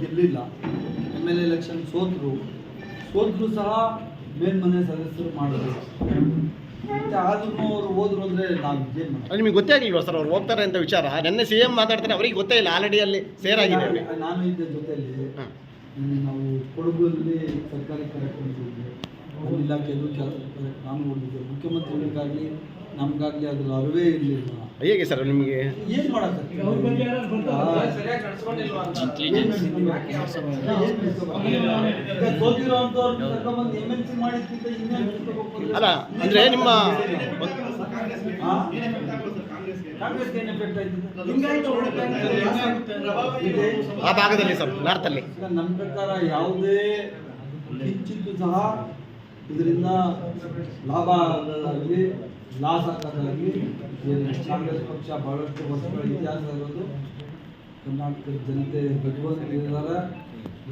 ಗೆಲ್ಲಿಲ್ಲ. M L election ಸೋತರು. ಸೋತರು ಸಹ ಮೇಲ್ಮನೆ ಸದಸ್ಯರು ಮಾಡಿದ್ರು. ಮತ್ತೆ ಆದ್ರೂ ಅವರು ಹೋದ್ರು ಅಂದರೆ ನಾವು ಏನು ನಿಮಗೆ ಗೊತ್ತೇ ಆಗಿಲ್ವಾ ಸರ್ ಅವ್ರು ಹೋಗ್ತಾರೆ ಅಂತ ವಿಚಾರ? ನೆನ್ನೆ ಸಿ ಎಂ ಮಾತಾಡ್ತಾರೆ ಅವರಿಗೆ ಗೊತ್ತೇ ಇಲ್ಲ ಆಲ್ರೆಡಿ ಅಲ್ಲಿ ಸೇರ್ ಆಗಿದೆ ನಾನು- ಇದ್ದ ಜೊತೆಯಲ್ಲಿ. ನಾವು ಕೊಡಗುಲ್ಲಿ ಸರ್ಕಾರಿ ಕಾರ್ಯಕ್ರಮ ಕೆಲಸ ನಾನು ಹೋಗಿದ್ದೆ. ಮುಖ್ಯಮಂತ್ರಿಗಳಿಗಾಗಲಿ ನಮಗಾಗಲಿ ಅದ್ರ ಅರಿವೇ ಇರಲಿಲ್ಲ. ಹೇಗೆ ಸರ್ ನಿಮಗೆ? ಏನು ಮಾಡೋಕ್ಕಾಗ್ತದೆ? ಅಲ್ಲ ಅಂದ್ರೆ ನಿಮ್ಮ ಆ ಭಾಗದಲ್ಲಿ ಸರ್ ನಾರ್ತಲ್ಲಿ ನನ್ನ ಪ್ರಕಾರ ಯಾವುದೇ ಹೆಚ್ಚಿದ್ದು ಸಹ ಇದರಿಂದ ಲಾಭ ಆಗದಾಗಲಿ ಲಾಸ್ ಆಗೋದಾಗಲಿ ಕಾಂಗ್ರೆಸ್ ಪಕ್ಷ ಬಹಳಷ್ಟು ವರ್ಷಗಳ ಇತಿಹಾಸ ಇರೋದು ಕರ್ನಾಟಕದ ಜನತೆ ಗಟ್ಟಿದ್ದಾರೆ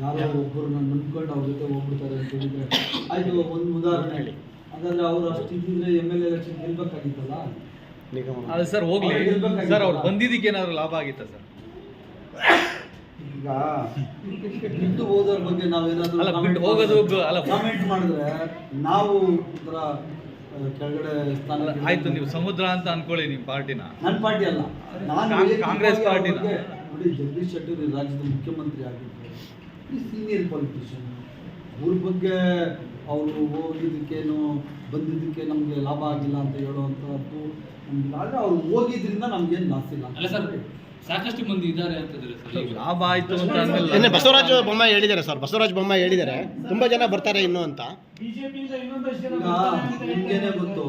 ಯಾರೋ ಒಬ್ಬರನ್ನ ನಂಬ್ಕೊಂಡು ಅವ್ರ ಜೊತೆ ಹೋಗ್ಬಿಡ್ತಾರೆ ಅಂತ ಹೇಳಿದ್ರೆ. ಆಯ್ತು ಒಂದು ಉದಾಹರಣೆ ಹೇಳಿ. ಹಾಗಾದ್ರೆ ಅವ್ರು ಅಷ್ಟು ಇದ್ದಿದ್ರೆ ಎಂ ಎಲ್ ಎಲೆಕ್ಷನ್ ಗೆಲ್ಬೇಕಾಗಿತ್ತಲ್ಲ? ಅದು ಸರ್ ಹೋಗ್ಲಿ. ಸರ್ ಅವ್ರು ಬಂದಿದ್ದಕ್ಕೆ ಏನಾದ್ರು ಲಾಭ ಆಗಿತ್ತಾ ಸರ್? ಈಗ ಬಿಟ್ಟು ಹೋದವ್ರ ಬಗ್ಗೆ ನಾವೇನಾದ್ರೂ ಅಲ್ಲ, ಬಿಟ್ಟು ಹೋಗೋದು ಅಲ್ಲ. ಕಾಮೆಂಟ್ ಮಾಡಿದ್ರೆ ನಾವು ಒಂಥರ ಕೆಳಗಡೆ ಸ್ಥಾನ ಅಲ್ಲ, ಆಯ್ತು ನೀವು ಸಮುದ್ರ ಅಂತ ಅನ್ಕೊಳ್ಳಿ ನಿಮ್ಮ ಪಾರ್ಟಿನ. ನನ್ನ ಪಾರ್ಟಿ ಅಲ್ಲ. ನಾನು ಕಾಂಗ್ರೆಸ್ ಪಾರ್ಟಿನ. ನೋಡಿ ಜಗದೀಶ್ ಶೆಟ್ಟರ್ ಈ ರಾಜ್ಯದ ಮುಖ್ಯಮಂತ್ರಿ ಆಗಿದ್ದಾರೆ. ಈ ಸೀನಿಯರ್ ಪೊಲಿಟಿಷಿಯನ್ ಅವ್ರ ಬಗ್ಗೆ ಅವರು ಹೋಗಿದ್ದಕ್ಕೇನು ಬಂದಿದ್ದಕ್ಕೆ ನಮಗೆ ಲಾಭ ಆಗಿಲ್ಲ ಅಂತ ಹೇಳುವಂಥದ್ದು ನಮ್ಗೆ ಆದರೆ ಅವ್ರು ಹೋಗಿದ್ರಿಂದ ನಮ್ಗೇನು ಲಾಸ್ ಇಲ್ಲ. ಅಲ್ಲ ಸರ್ ಸಾಕಷ್ಟು ಮಂದಿ ಇದ್ದಾರೆ ಅಂತಂದ್ರೆ ಸರ್ ಲಾಭ ಆಯ್ತು ಅಂತ ಬಸವರಾಜ ಬೊಮ್ಮಾಯಿ ಹೇಳಿದ್ದಾರೆ ಸರ್. ಬಸವರಾಜ ಬೊಮ್ಮಾಯಿ ಹೇಳಿದ್ದಾರೆ. ತುಂಬ ಜನ ಬರ್ತಾರೆ ಇನ್ನು ಅಂತ. ನಿಮ್ಗೇನೆ ಗೊತ್ತು?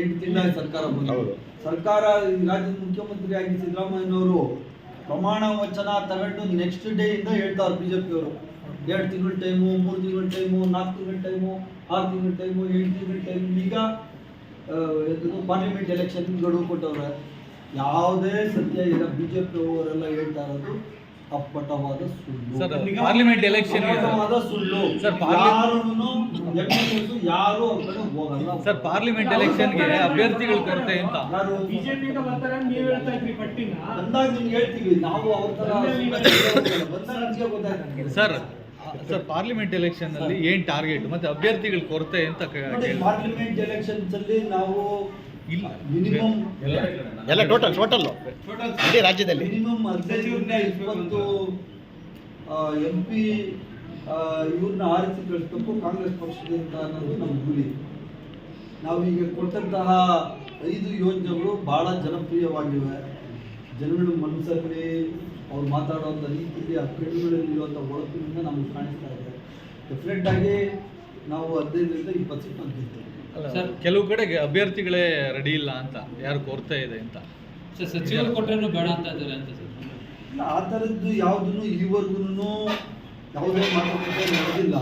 ಎಂಟು ತಿಂಗಳ ಸರ್ಕಾರ ಬಂತು ಸರ್ಕಾರ ರಾಜ್ಯದ ಮುಖ್ಯಮಂತ್ರಿ ಆಗಿ ಸಿದ್ದರಾಮಯ್ಯನವರು ಪ್ರಮಾಣ ವಚನ ತಗೊಂಡು ನೆಕ್ಸ್ಟ್ ಡೇ ಇಂದ ಹೇಳ್ತಾವ್ರು ಬಿಜೆಪಿ ಅವರು. ಎರಡು ತಿಂಗಳ ಟೈಮು ಮೂರು ತಿಂಗಳ ಟೈಮು ನಾಲ್ಕು ತಿಂಗಳ ಟೈಮು ಆರು ತಿಂಗಳ ಟೈಮು ಏಳು ತಿಂಗಳ ಟೈಮು ಈಗ ಪಾರ್ಲಿಮೆಂಟ್ ಎಲೆಕ್ಷನ್ ಗಡುವು ಕೊಟ್ಟವ್ರೆ. ಯಾವುದೇ ಸತ್ಯ ಇಲ್ಲ ಬಿಜೆಪಿ ಅವರೆಲ್ಲ ಹೇಳ್ತಾ ಇರೋದು. ಅಪ್ಪಟವಾದ ಸುಳ್ಳು. ಸರ್ ಪಾರ್ಲಿಮೆಂಟ್ ಎಲೆಕ್ಷನ್ ಅಪ್ಪಟವಾದ ಸುಳ್ಳು. ಯಾರು ಅವ್ರ ಹೋಗಲ್ಲ. ಸರ್ ಪಾರ್ಲಿಮೆಂಟ್ ಎಲೆಕ್ಷನ್ಗೆ ಅಭ್ಯರ್ಥಿಗಳು ಕೊರತೆ ಅಂತ ಬಿಜೆಪಿ ಬಿಜೆಪಿಯಿಂದ ಬರ್ತಾರೆ ನೀವ್ ಹೇಳ್ತಾ ಇದ್ರಿ ಪಟ್ಟಿನ. ಬಂದಾಗ ನಿಮ್ಗೆ ಹೇಳ್ತೀವಿ ನಾವು ಅವ್ರ ತರ ಬಂದ ಗೊತ್ತಾಗ್ತದೆ. ಸರ್ ಸರ್ ಪಾರ್ಲಿಮೆಂಟ್ ಎಲೆಕ್ಷನ್ ಅಲ್ಲಿ ಏನ್ ಟಾರ್ಗೆಟ್ ಮತ್ತೆ ಅಭ್ಯರ್ಥಿಗಳ ಕೊರತೆ ಅಂತ ಪಾರ್ಲಿಮೆಂಟ್ ಎಲೆಕ್ಷನ್ಸ್ ಅಲ್ಲಿ ನಾವು ಇಲ್ಲ. ಮಿನಿಮಮ್ ಎಲ್ಲ ಟೋಟಲ್ ಟೋಟಲ್ ಇಡೀ ರಾಜ್ಯದಲ್ಲಿ. ಮಿನಿಮಮ್ ಹದಿನೈದರಿಂದ ಇಪ್ಪತ್ತು ಎಂ ಪಿ ಇವ್ರನ್ನ ಆರಿಸಿ ಕಳಿಸ್ಬೇಕು ಕಾಂಗ್ರೆಸ್ ಪಕ್ಷದಿಂದ ಅನ್ನೋದು ನಮ್ಮ ಗುರಿ. ನಾವು ಈಗ ಕೊಟ್ಟಂತಹ ಐದು ಯೋಜನೆಗಳು ಬಹಳ ಜನಪ್ರಿಯವಾಗಿವೆ. ಜನಗಳ ಮನಸ್ಸಲ್ಲಿ ಅವ್ರು ಮಾತಾಡುವಂಥ ರೀತಿಯಲ್ಲಿ ಆ ಕಣ್ಣುಗಳಲ್ಲಿರುವಂಥ ಒಳಪಿನಿಂದ ನಮ್ಗೆ ಕಾಣಿಸ್ತಾ ಇದೆ. ಡೆಫಿನೆಟ್ ಆಗಿ ನಾವು ಹದಿನೈದರಿಂದ ಇಪ್ಪತ್ತು ಸೀಟ್ ಅಲ್ಲ, ಸರ್. ಕೆಲವು ಕಡೆಗೆ ಅಭ್ಯರ್ಥಿಗಳೇ ರೆಡಿ ಇಲ್ಲ ಅಂತ ಯಾರು ಕೋರ್ತಾ ಇದೆ ಅಂತ. ಸರ್ ಸಚಿವರು ಕೊಟ್ಟರೇನು ಬೇಡ ಅಂತ ಇದ್ದಾರೆ ಅಂತ ಸರ್. ಇಲ್ಲ, ಆ ಥರದ್ದು ಯಾವುದನ್ನು ಈವರೆಗೂ ಯಾವುದೇ ಮಾತುಕತೆ ನಡೆದಿಲ್ಲ.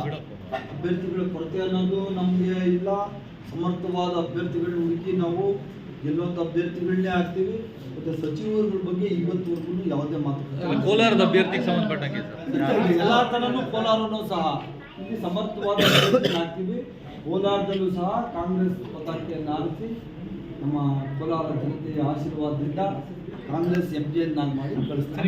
ಅಭ್ಯರ್ಥಿಗಳ ಕೊರತೆ ಅನ್ನೋದು ನಮಗೆ ಇಲ್ಲ. ಸಮರ್ಥವಾದ ಅಭ್ಯರ್ಥಿಗಳನ್ನ ಹುಡುಕಿ ನಾವು ಗೆಲ್ಲುವಂಥ ಅಭ್ಯರ್ಥಿಗಳನ್ನೇ ಹಾಕ್ತೀವಿ ಮತ್ತೆ ಸಚಿವರುಗಳ ಬಗ್ಗೆ ಇವತ್ತುವರೆಗೂ ಯಾವುದೇ ಮಾತುಕತೆ ಕೋಲಾರದ ಅಭ್ಯರ್ಥಿಗೆ ಸಂಬಂಧಪಟ್ಟಂಗೆ ಸರ್. ಎಲ್ಲ ಥರನೂ ಕೋಲಾರನೂ ಸಹ ಇಲ್ಲಿ ಸಮರ್ಥವಾದ ಅಭ್ಯರ್ಥಿಗಳನ್ನ ಹಾಕ್ತೀವಿ ಕೋಲಾರದಲ್ಲೂ ಸಹ ಕಾಂಗ್ರೆಸ್ ಪತಾಕೆಯನ್ನು ಆರಿಸಿ ನಮ್ಮ ಕೋಲಾರ ಜನತೆಯ ಆಶೀರ್ವಾದದಿಂದ ಕಾಂಗ್ರೆಸ್ ಎಂ ಮಾಡಿ ಕಳಿಸ್ತೀವಿ